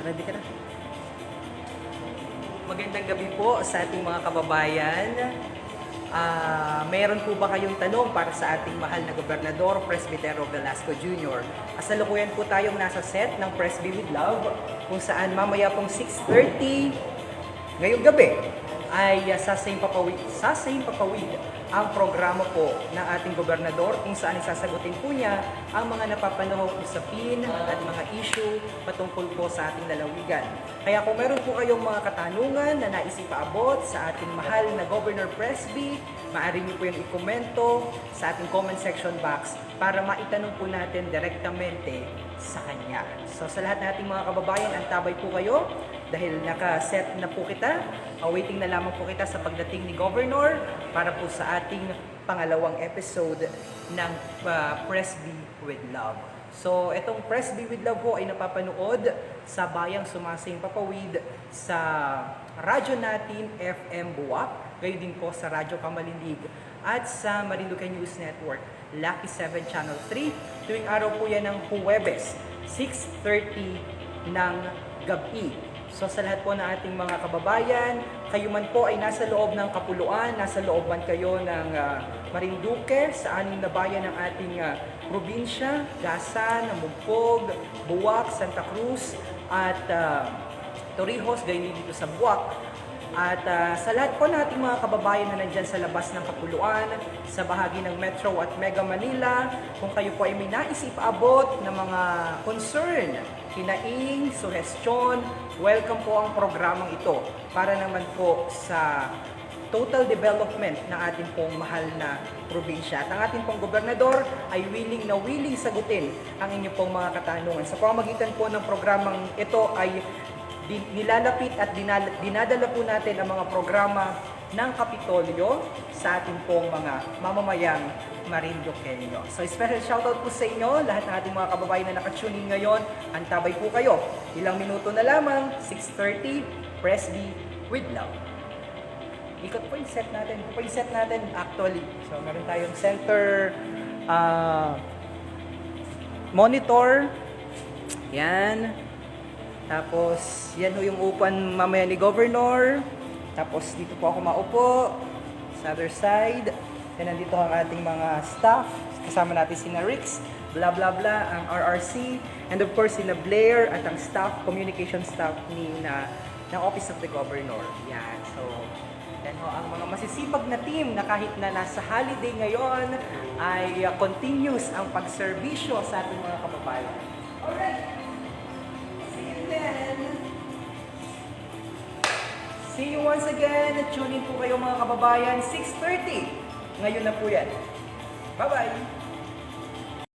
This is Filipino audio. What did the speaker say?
Ready ka na? Magandang gabi po sa ating mga kababayan. Uh, meron po ba kayong tanong para sa ating mahal na gobernador, Presbitero Velasco Jr.? Kasalukuyan po tayong nasa set ng Presby with Love, kung saan mamaya pong 6.30 ngayong gabi, ay uh, sasaying papawid, sasaying papawid ang programa po ng ating gobernador kung saan isasagutin po niya ang mga napapanahong usapin at mga issue patungkol po sa ating lalawigan. Kaya kung meron po kayong mga katanungan na nais ipaabot sa ating mahal na Governor Presby, maaari niyo po yung ikomento sa ating comment section box para maitanong po natin direktamente sa kanya. So sa lahat nating mga kababayan, antabay po kayo dahil naka-set na po kita. Awaiting na lamang po kita sa pagdating ni Governor para po sa ating pangalawang episode ng uh, Presby with Love. So, itong Presby with Love po ay napapanood sa Bayang Sumasing Papawid sa radyo natin FM Buwak, gayon din po sa Radyo Kamalindig at sa Marinduque News Network, Lucky 7 Channel 3. Tuwing araw po yan ng Huwebes, 6.30 ng gabi. So sa lahat po ng ating mga kababayan, kayo man po ay nasa loob ng Kapuluan, nasa loob man kayo ng ah, Marinduque, sa anim na bayan ng ating ah, probinsya, Gasan, Mugpog, Buwak, Santa Cruz, at ah, Torrijos, gayon dito sa Buwak. At ah, sa lahat po nating mga kababayan na nandyan sa labas ng Kapuluan, sa bahagi ng Metro at Mega Manila, kung kayo po ay may nais ipaabot ng mga concern, hinaing, suhestyon, welcome po ang programang ito para naman po sa total development ng ating pong mahal na probinsya. At ang ating pong gobernador ay willing na willing sagutin ang inyong pong mga katanungan. Sa pamamagitan po ng programang ito ay nilalapit at dinadala po natin ang mga programa ng Kapitolyo sa ating pong mga mamamayang Marinduqueño. So special shoutout po sa inyo, lahat ng ating mga kababayan na nakatune in ngayon. Antabay po kayo. Ilang minuto na lamang, 6.30, Presby with Love. Ikot po yung set natin. Ito po yung set natin actually. So meron tayong center ah, monitor. Yan. Tapos, yan ho yung upan mamaya ni Governor. Tapos, dito po ako maupo. Sa other side. Then, nandito ang ating mga staff. Kasama natin si Rix, bla bla bla, ang RRC. And of course, si Blair at ang staff, communication staff ni na, ng Office of the Governor. Yan. So, yan ho, ang mga masisipag na team na kahit na nasa holiday ngayon ay uh, continuous ang pagserbisyo sa ating mga kababayan. Alright. See you once again. Tune in po kayo mga kababayan. 6.30. Ngayon na po yan. Bye-bye.